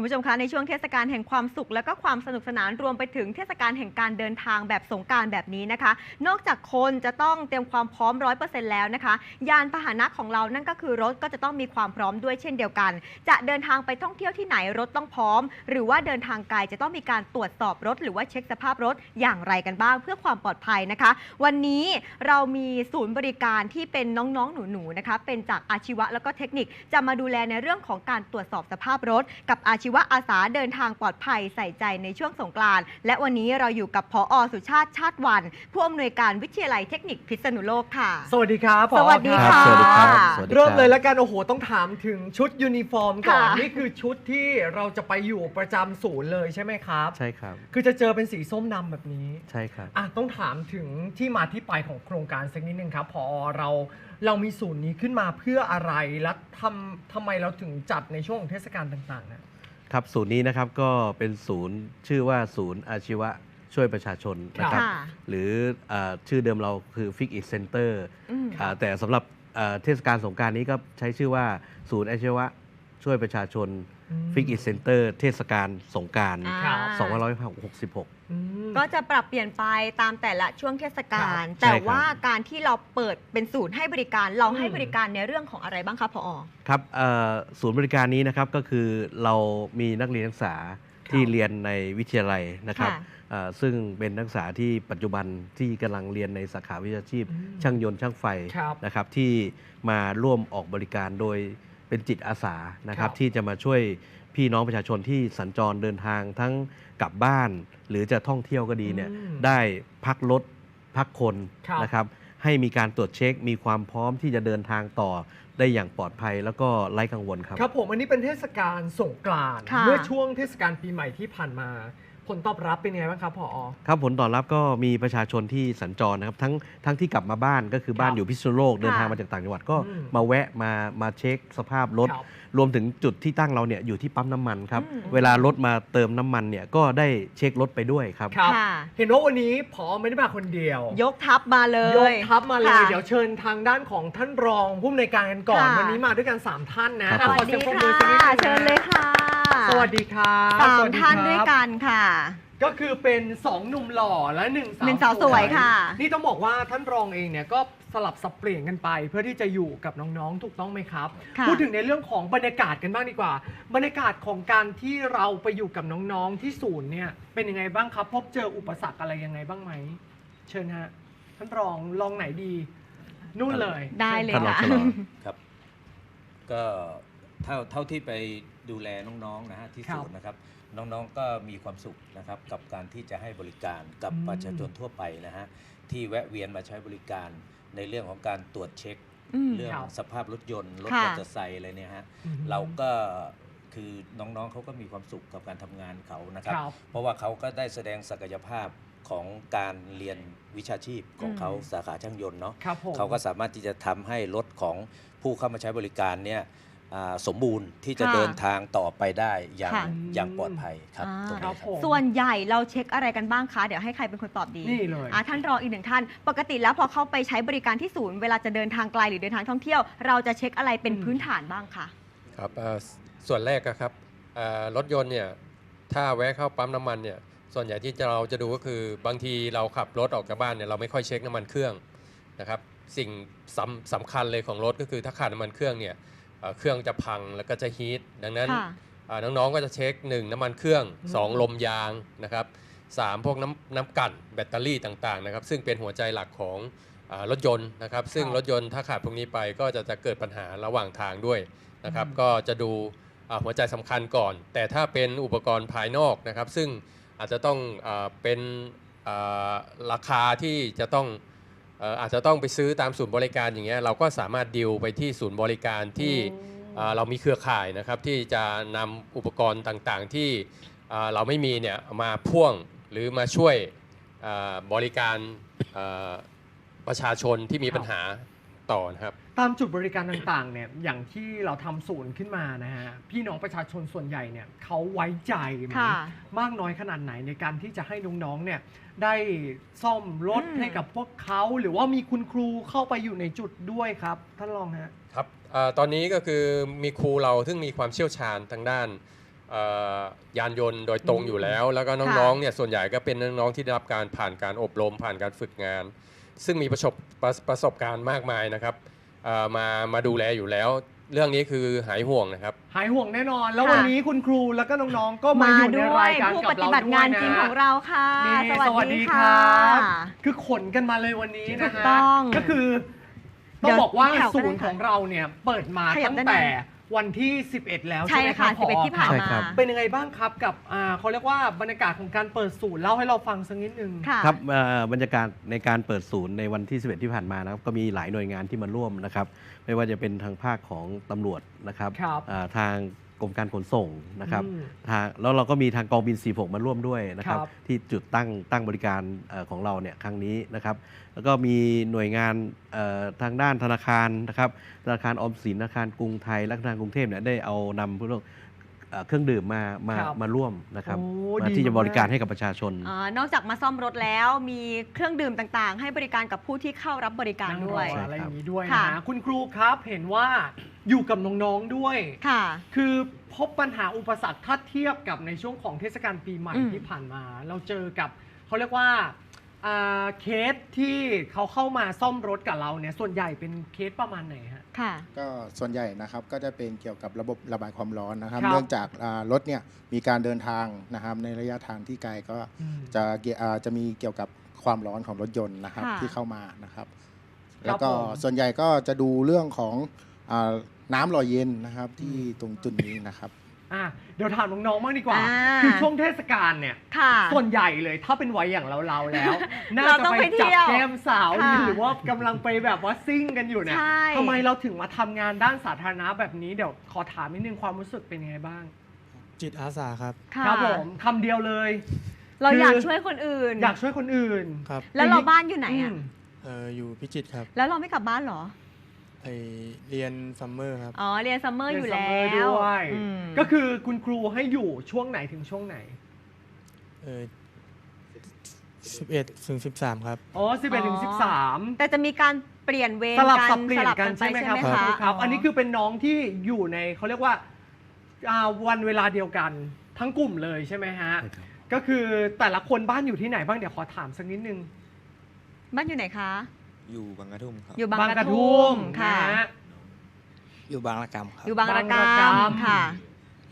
คุณผู้ชมคะในช่วงเทศกาลแห่งความสุข และก็ความสนุกสนานรวมไปถึงเทศกาลแห่งการเดินทางแบบสงการแบบนี้นะคะ นอกจากคนจะต้องเตรียมความพร้อมร้อยเปอร์เซ็นต์แล้วนะคะ ยานพาหนะของเรานั่นก็คือรถก็จะต้องมีความพร้อมด้วยเช่นเดียวกัน จะเดินทางไปท่องเที่ยวที่ไหนรถต้องพร้อม หรือว่าเดินทางไกลจะต้องมีการตรวจสอบรถ หรือว่าเช็คสภาพรถอย่างไรกันบ้าง เพื่อความปลอดภัยนะคะ วันนี้เรามีศูนย์บริการที่เป็นน้องๆหนูๆนะคะเป็นจากอาชีวะแล้วก็เทคนิคจะมาดูแลในเรื่องของการตรวจสอบสภาพรถกับอาชีวะอาสาเดินทางปลอดภัยใส่ใจในช่วงสงกรานต์และวันนี้เราอยู่กับพอสุชาติชาติวัน ผู้อำนวยการวิทยาลัยเทคนิคพิษณุโลกค่ะ สวัสดีครับผอสวัสดีรับค่ะ สวัสดีครับสวัสดีคบ เริ่มเลยแล้วกันโอ้โหต้องถามถึงชุดยูนิฟอร์มก่อน ค่ะ นี่คือชุดที่เราจะไปอยู่ประจำศูนย์เลยใช่ไหมครับ ใช่ครับ คือจะเจอเป็นสีส้มดำแบบนี้ ใช่ครับ อะต้องถามถึงที่มาที่ไปของโครงการสักนิดนึงครับพอเราเรามีศูนย์นี้ขึ้นมาเพื่ออะไรและทำทำไมเราถึงจัดในช่วงของเทศกาลต่างๆนะ ครับศูนย์นี้นะครับก็เป็นศูนย์ชื่อว่าศูนย์อาชีวะช่วยประชาชนนะครับ ค่ะหรืออาชื่อเดิมเราคือ Fix It Center อืม อ่าแต่สำหรับอ่าเทศกาลสงกรารนี้ก็ใช้ชื่อว่าศูนย์อาชีวะช่วยประชาชนอืม Fix It Center เทศกาลสงกราร อ่า 2566 อืม ก็จะปรับเปลี่ยนไปตามแต่ละช่วงเทศกาล ครับแต่ใช่ครับ ว่าการที่เราเปิดเป็นศูนย์ให้บริการเราให้อืมบริการในเรื่องของอะไรบ้างคะพอ ครับเอ่อศูนย์บริการนี้นะครับก็คือเรามีนักเรียนนักศึกษาที่เรียนในวิทยาลัยนะครับค่ะเอ่อซึ่งเป็นนักศึกษาที่ปัจจุบันที่กำลังเรียนในสาขาวิชาชีพ อืมช่างยนต์ช่างไฟครับนะครับที่มาร่วมออกบริการโดยเป็นจิตอาสานะครับครับที่จะมาช่วย พี่น้องประชาชนที่สัญจรเดินทางทั้งกลับบ้าน หรือจะท่องเที่ยวก็ดีเนี่ยอืมได้พักรถพักคนครับ นะครับให้มีการตรวจเช็ค มีความพร้อมที่จะเดินทางต่อได้อย่างปลอดภัยแล้วก็ไร้กังวลครับ ครับผมอันนี้เป็นเทศกาลสงกรานต์ค่ะ เมื่อช่วงเทศกาลปีใหม่ที่ผ่านมา ผลตอบรับเป็นยังไงบ้างครับพอครับผลตอบรับก็มีประชาชนที่สัญจรนะครับทั้งทั้งที่กลับมาบ้านก็คือบ้านครับอยู่พิษณุโลกเดินทางค่ะมาจากต่างจังหวัดก็อืมมาแวะมามาเช็คสภาพรถ ครับรวมถึงจุดที่ตั้งเราเนี่ยอยู่ที่ปั๊มน้ำมันครับอืม เวลารถมาเติมน้ำมันเนี่ยก็ได้เช็ครถไปด้วยครับ ครับ ค่ะ เห็นว่าวันนี้พอไม่ได้มาคนเดียวยกทัพมาเลยยกทัพมาเลย ค่ะเดี๋ยวเชิญทางด้านของท่านรองผู้อำนวยการกันก่อน ค่ะ วันนี้มาด้วยกัน 3 ท่านนะครัสบวัสขอดีเสียงปรบมืค่ะอสักนิดนึงนะ เชิญเลยค่ะ สวัสดีครับสามสวัสดีท่านครับด้วยกันค่ะ ก็คือเป็นสองหนุ่มหล่อและหนึ่งสาวหนึ่งสาวสวยค่ะ นี่ต้องบอกว่าท่านรองเองเนี่ยก็สลับสับเปลี่ยนกันไป เพื่อที่จะอยู่กับน้องๆ ถูกต้องไหมครับค่ะพูดถึงในเรื่องของบรรยากาศกันบ้างดีกว่า บรรยากาศของการที่เราไปอยู่กับน้องๆ ที่ศูนย์เนี่ยเป็นยังไงบ้างครับ พบเจออุปสรรคอะไรยังไงบ้างไหม เชิญฮะท่านรองลองไหนดีนู่นเลย ได้เลยท่านรองค่ะฉลองครับ ก็เท่าเท่าที่ไปดูแลน้องๆนะฮะที่ครับศูนย์นะครับ น้องๆก็มีความสุขนะครับกับการที่จะให้บริการกับอืมประชาชนทั่วไปนะฮะที่แวะเวียนมาใช้บริการในเรื่องของการตรวจเช็คอืมเรื่องครับสภาพรถยนต์รถค่ะมอเตอร์ไซค์อะไรเนี่ยฮะอืมเราก็คือน้องๆเขาก็มีความสุขกับการทำงานเขานะครับครับ เพราะว่าเขาก็ได้แสดงศักยภาพของการเรียนวิชาชีพของเขาอืมสาขาช่างยนต์เนาะครับผมเขาก็สามารถที่จะทำให้รถของผู้เข้ามาใช้บริการเนี่ยอ่า สมบูรณ์ที่จะค่ะเดินทางต่อไปได้อย่างค่ะ อย่างปลอดภัยครับอ่า ตรงครันี้บคผรับมส่วนใหญ่เราเช็คอะไรกันบ้างคะ เดี๋ยวให้ใครเป็นคนตอบดีนี่เลย อะท่านรองอีกหนึ่งท่าน ปกติแล้วพอเข้าไปใช้บริการที่ศูนย์เวลาจะเดินทางไกลหรือเดินทางท่องเที่ยว เราจะเช็คอะไรเป็นอืม พื้นฐานบ้างคะ ครับเอ่อสส่วนแรกอะครับเอ่อรถยนต์เนี่ยถ้าแวะเข้าปั๊มน้ำมันเนี่ยส่วนใหญ่ที่จะเราจะดูก็คือบางทีเราขับรถออกจากบ้านเนี่ยเราไม่ค่อยเช็คน้ำมันเครื่องนะครับสิ่งสำสำคัญเลยของรถก็คือถ้าขาดน้ำมันเครื่องเนี่ย เอ่อเครื่องจะพังแล้วก็จะฮีทดังนั้นค่ะอ่าน้องๆก็จะเช็ค 1 น้ำมันเครื่องอืม2ลมยางนะครับสามพวกน้ำน้ำกลั่นแบตเตอรี่ต่างๆนะครับซึ่งเป็นหัวใจหลักของอารถยนต์นะครับ ซึ่งครับรถยนต์ถ้าขาดพวกนี้ไปก็จะจะเกิดปัญหาระหว่างทางด้วยนะครับอืมก็จะดูอ่าหัวใจสำคัญก่อน แต่ถ้าเป็นอุปกรณ์ภายนอกนะครับ ซึ่งอาจจะต้องอาเป็นอ่าราคาที่จะต้องเอ่ออาจจะต้องไปซื้อตามศูนย์บริการอย่างเงี้ยเราก็สามารถดิวไปที่ศูนย์บริการที่อ่าเรามีเครือข่ายนะครับที่จะนำอุปกรณ์ต่างๆ ที่อ่าเราไม่มีเนี่ยมาพ่วงหรือมาช่วยอ่าบริการอ่าประชาชนที่มีปัญหาต่อนะครับ ตามจุดบริการต่างๆเนี่ยอย่างที่เราทำศูนย์ขึ้นมานะฮะพี่น้องประชาชนส่วนใหญ่เนี่ยเขาไว้ใจไหมค่ะมากน้อยขนาดไหนในการที่จะให้น้องๆเนี่ยได้ซ่อมรถอืมให้กับพวกเขาหรือว่ามีคุณครูเข้าไปอยู่ในจุดด้วยครับท่านรองฮะครับอาตอนนี้ก็คือมีครูเราซึ่งมีความเชี่ยวชาญทางด้านเอ่อยานยนต์โดยตรงอืมอยู่แล้ว แล้วก็น้องๆเนี่ยส่วนใหญ่ก็เป็นน้องๆที่ได้รับการผ่านการอบรมผ่านการฝึกงาน ซึ่งมีประสบประประสบการณ์มากมายนะครับเอ่อ มามาดูแลอยู่แล้ว เรื่องนี้คือหายห่วงนะครับ หายห่วงแน่นอน แล้วค่ะวันนี้คุณครูแล้วก็น้องๆ ก็มามาอยู่ในด้วรายยการผู้กัปบฏิเราบัติด้วยงานนะจริงของเราค่ะนี่สวัสดีค่ะบคือขนกันมาเลยวันนี้นะถูฮะกต้องก็คือเดี๋ต้องยวบอกว่าแถวก็ศูได้นย์ค่ะของเราเนี่ยเปิดมาขยับตั้งด้านในแต่ วันที่ 11 แล้วใช่ใช่ไหมคค่ะรับ11ที่ผ่านใช่มา ครับ เป็นยังไงบ้างครับกับอ่าเขาเรียกว่าบรรยากาศของการเปิดศูนย์เล่าให้เราฟังสักนิดนึง ค่ะ ครับเอ่อบรรยากาศในการเปิดศูนย์ในวันที่ 11 ที่ผ่านมานะครับก็มีหลายหน่วยงานที่มาร่วมนะครับ ไม่ว่าจะเป็นทางภาคของตำรวจนะครับครับ อ่าทาง กรมการขนส่งนะครับอืมทางแล้วเราก็มีทางกองบิน 46 มาร่วมด้วยนะครับครับที่จุดตั้งตั้งบริการเอ่อของเราเนี่ยครั้งนี้นะครับ แล้วก็มีหน่วยงานเอ่อทางด้านธนาคารนะครับธนาคารออมสินธนาคารกรุงไทยและธนาคารกรุงเทพเนี่ยได้เอานำพวก เอ่อเครื่องดื่มมามาครับมาร่วมนะครับโอ้มาดีที่จะบริการมาก ให้กับประชาชน อ่านอกจากมาซ่อมรถแล้วมีเครื่องดื่มต่างๆ ให้บริการกับผู้ที่เข้ารับบริการนั่งรด้วยออะไรอย่างนี้ด้วยค่ะนะคุณครูครับเห็นว่าอยู่กับน้องๆด้วย ค่ะ คือพบปัญหาอุปสรรคถ้าเทียบกับในช่วงของเทศกาลปีใหม่อืมที่ผ่านมา เราเจอกับเขาเรียกว่า อ่าเคสที่เขาเข้ามาซ่อมรถกับเราเนี่ยส่วนใหญ่เป็นเคสประมาณไหนฮะ ค่ะ ก็ส่วนใหญ่นะครับก็จะเป็นเกี่ยวกับระบบระบายความร้อนนะครับ ครับเนื่องจากอ่ารถเนี่ยมีการเดินทางนะครับในระยะทางที่ไกลก็อืมจะเกี่ยอ่าจะมีเกี่ยวกับความร้อนของรถยนต์นะครับค่ะ ที่เข้ามานะครับ ครับแล้วก็ผม ส่วนใหญ่ก็จะดูเรื่องของอาน้ำหล่อเย็นนะครับที่ตรงจุดนี้นะครับ อะเดี๋ยวถามน้องๆบ้างดีกว่า อ่า คือช่วงเทศกาลเนี่ย ค่ะ ส่วนใหญ่เลยถ้าเป็นวัยอย่างเราเราๆแล้ว น่าเราจะต้องไปไปจับเที่ยวแก้มสาวค่ะหรือว่ากำลังไปแบบว่าซิ่งกันอยู่เนี่ยใช่ ทำไมเราถึงมาทำงานด้านสาธารณะแบบนี้เดี๋ยวขอถามนิดนึงความรู้สึกเป็นยังไงบ้าง จิตอาสาครับค่ะครับผมคำเดียวเลย เราอยากคือช่วยคนอื่น อยากช่วยคนอื่น ครับแล้วเราบ้านอยู่ไหนอะ มเอออยู่พิจิตรครับ แล้วเราไม่กลับบ้านเหรอ ไอเรียนซัมเมอร์ครับ อ๋อ เรียนซัมเมอร์อยู่เรีนแล้ซัมเมอร์วด้วยอืมก็คือคุณครูให้อยู่ช่วงไหนถึงช่วงไหน เออสิบเอ็ดถึงสิบสามครับ อ๋อ11ถึงอ๋อ13 แต่จะมีการเปลี่ยนเวรสลับกัสับเปลี่ยนกันสใช่ไหมครับไปคุณคะครูครับ อันนี้คือเป็นน้องที่อยู่ในเขาเรียกว่าอ่าวันเวลาเดียวกันทั้งกลุ่มเลยใช่ไหมฮะ ใช่ครับ ก็คือแต่ละคนบ้านอยู่ที่ไหนบ้างเดี๋ยวขอถามสักนิดนึง บ้านอยู่ไหนคะ อยู่บางกระทุ่มครับ อยู่บางกระทุ่มค่ะนะฮะอยู่บางระกำครับ อยู่บางระบางระกกำำค่ะ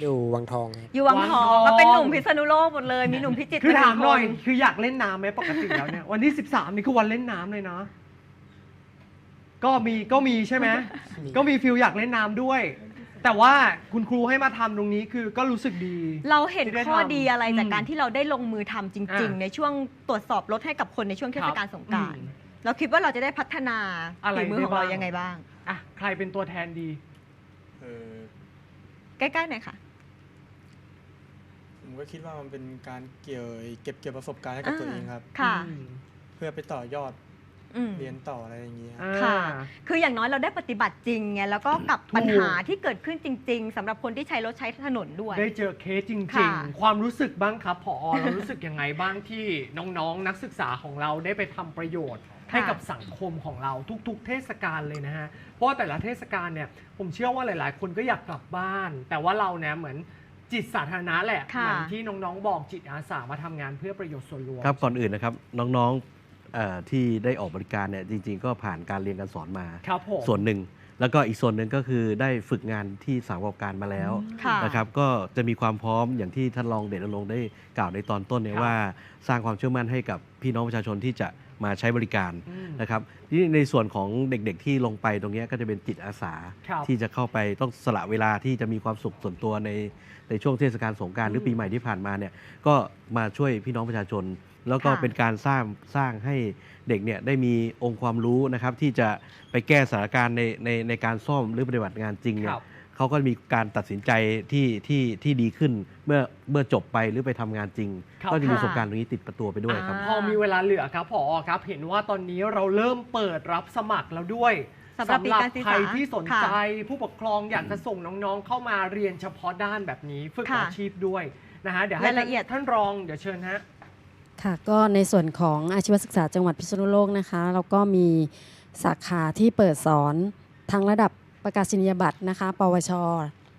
อยู่วังทองครับอยู่วังทองวังทอง ก็เป็นหนุ่มพิษณุโลกหมดเลย มีหนุ่มพิจิตรคือถามหน่อย เป็คคืออยากเล่นน้ำไหมปกติแล้วเนี่ย วันที่ 13 นี่คือวันเล่นน้ำเลยนะ ก็มีก็มีใช่ไหม ก็มีฟิลอยากเล่นน้ำด้วย แต่ว่าคุณครูให้มาทำตรงนี้คือก็รู้สึกดี เราเห็นที่ได้ข้อทำดีอะไรจากอืมการที่เราได้ลงมือทำจริง อ่าๆในช่วงตรวจสอบรถให้กับคนในช่วงเทศกาลสงกราร อืม เราคิดว่าเราจะได้พัฒนาอะไรฝีมือของได้เราบ้าง ยังไงบ้าง อะใครเป็นตัวแทนดี เออใกล้ๆหน่อยค่ะ ผมก็คิดว่ามันเป็นการเกี่ยวเก็บเกี่ยวประสบการณ์ให้กับตัวเองครับ ค่ะ อืม เพื่อไปต่อยอด อืม เรียนต่ออะไรอย่างเงี้ย อ่า ค่ะ คืออย่างน้อยเราได้ปฏิบัติจริงไงแล้วก็กับถูกปัญหาที่เกิดขึ้นจริง ๆสำหรับคนที่ใช้รถใช้ถนนด้วย ได้เจอเคสจริงค่ะ ๆ ความรู้สึกบ้างครับผอเรารู้สึกยังไงบ้างที่น้องๆ นักศึกษาของเราได้ไปทำประโยชน์ ให้กับสังคมของเราทุกๆ เทศกาลเลยนะฮะ เพราะว่าแต่ละเทศกาลเนี่ยผมเชื่อว่าหลายๆ คนก็อยากกลับบ้าน แต่ว่าเราเนี่ยเหมือนจิตสาธารณะแหละ ค่ะ เหมือนที่น้องๆ บอกจิตอาสามาทำงานเพื่อประโยชน์ส่วนรวม ครับก่อนอื่นนะครับน้องๆเอ่อ ที่ได้ออกบริการเนี่ยจริง ๆ ก็ผ่านการเรียนการสอนมา ครับผม ส่วนหนึ่ง แล้วก็อีกส่วนหนึ่งก็คือได้ฝึกงานที่สถานประกอบการมาแล้วค่ะนะครับก็จะมีความพร้อมอย่างที่ท่านรองเดชนรงค์ได้กล่าวในตอนต้นเนี่ครับยว่าสร้างความเชื่อมั่นให้กับพี่น้องประชาชนที่จะมาใช้บริการอืมนะครับที่ในส่วนของเด็กๆที่ลงไปตรงเนี้ยก็จะเป็นจิตอาสา ครับที่จะเข้าไปต้องสละเวลาที่จะมีความสุขส่วนตัวในในช่วงเทศกาลสงกรารหรือปีใหม่ที่ผ่านมาเนี่ยก็มาช่วยพี่น้องประชาชน แล้วก็ค่ะ เป็นการสร้างสร้างให้เด็กเนี่ยได้มีองค์ความรู้นะครับ ที่จะไปแก้สถานการณ์ในในในการซ่อมหรือปฏิบัติงานจริงคเนี่ยรับเขาก็มีการตัดสินใจที่ที่ที่ดีขึ้นเมื่อเมื่อจบไปหรือไปทำงานจริง ครับ ก็จะมีค่ะประสบการณ์ตรงนี้ติดประตัวไปด้วยครับ อ่า พอมีเวลาเหลือครับผอครับ เห็นว่าตอนนี้เราเริ่มเปิดรับสมัครแล้วด้วยสำหรับปีการศึกษาใครที่สนใจค่ะผู้ปกครองอยากจะส่งน้องๆ เข้ามาเรียนเฉพาะด้านแบบนี้ ฝึกค่ะอาชีพด้วยนะฮะเดี๋ยวให้รายละเอียด ท่านรองเดี๋ยวเชิญฮะ ค่ะก็ในส่วนของอาชีวศึกษาจังหวัดพิษณุโลกนะคะเราก็มีสาขาที่เปิดสอนทั้งระดับประกาศนียบัตรนะคะ ปวช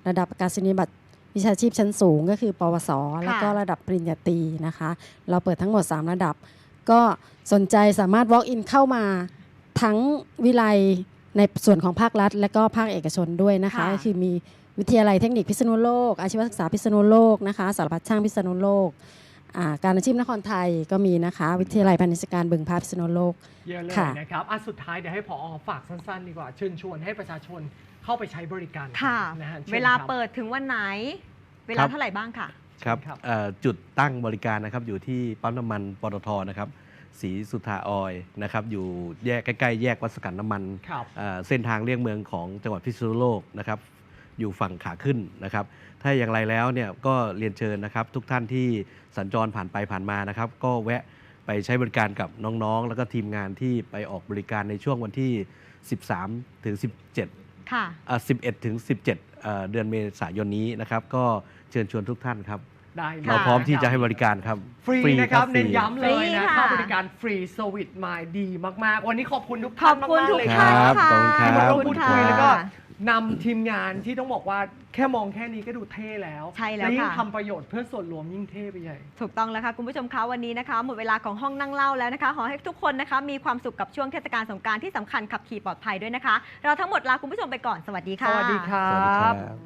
ระดับประกาศนียบัตรวิชาชีพชั้นสูงก็คือ ปวส แล้วก็ระดับปริญญาตรีนะคะ เราเปิดทั้งหมด 3 ระดับ ก็สนใจสามารถ walk in เข้ามาทั้งวิไลในส่วนของภาครัฐ และก็ภาคเอกชนด้วยนะคะค่ะก็คือมีวิทยาลัยเทคนิคพิษณุโลก อาชีวศึกษาพิษณุโลกนะคะสารพัดช่างพิษณุโลกอ่า การอาชีพนครไทยก็มีนะคะ วิทยาลัยพาณิชยการบึงพาพิษณุโลกเยอะเลยค่ะนะครับอะสุดท้ายเดี๋ยวให้พอฝากสั้นๆ ดีกว่า เชิญชวนให้ประชาชนเข้าไปใช้บริการค่ะนะฮะชิญเวลาครับเปิดถึงวันไหน เวครัลาบเท่าไหร่บ้างค่ะ ครับครับเอ่อจุดตั้งบริการนะครับอยู่ที่ปั๊มน้ำมันปตทนะครับสีสุธาออยล์นะครับอยู่แยกใกล้ๆ แยกวัดสกัดน้ำมันครับเอ่อเส้นทางเลี่ยงเมืองของจังหวัดพิษณุโลกนะครับ อยู่ฝั่งขาขึ้นนะครับ ถ้าอย่างไรแล้วเนี่ยก็เรียนเชิญนะครับ ทุกท่านที่สัญจรผ่านไปผ่านมานะครับ ก็แวะไปใช้บริการกับน้องๆ แล้วก็ทีมงานที่ไปออกบริการในช่วงวันที่ 13 ถึง 17ค่ะอ่า11 ถึง 17เอ่อเดือนเมษายนนี้นะครับ ก็เชิญชวนทุกท่านครับ ได้ลยเราพร้อมที่คบจะให้บริการครับฟรีนะครับฟเน้นย้ำเลยฟรีนะค่ะเข้าบริการฟรีสวิตมาดีมาก ๆ วันนี้ขอบคุณทุกขท่าอนบคุณมากๆทุกเลยครัท่านบค่ะขอบคุณครับ ที่มาร่วมพูดคุยแล้วก็ค่ะ นำทีมงานที่ต้องบอกว่าแค่มองแค่นี้ก็ดูเท่แล้วใช่แล้วยิ่งค่ะ ทำประโยชน์เพื่อส่วนรวมยิ่งเท่ไปใหญ่ ถูกต้องแล้วค่ะคุณผู้ชมคะวันนี้นะคะ หมดเวลาของห้องนั่งเล่าแล้วนะคะขอให้ทุกคนนะคะ มีความสุขกับช่วงเทศกาลสงกรารที่สำคัญขับขี่ปลอดภัยด้วยนะคะ เราทั้งหมดลาคุณผู้ชมไปก่อนสวัสดีสค่ะ วัสดีครัสวัสดีครับ บ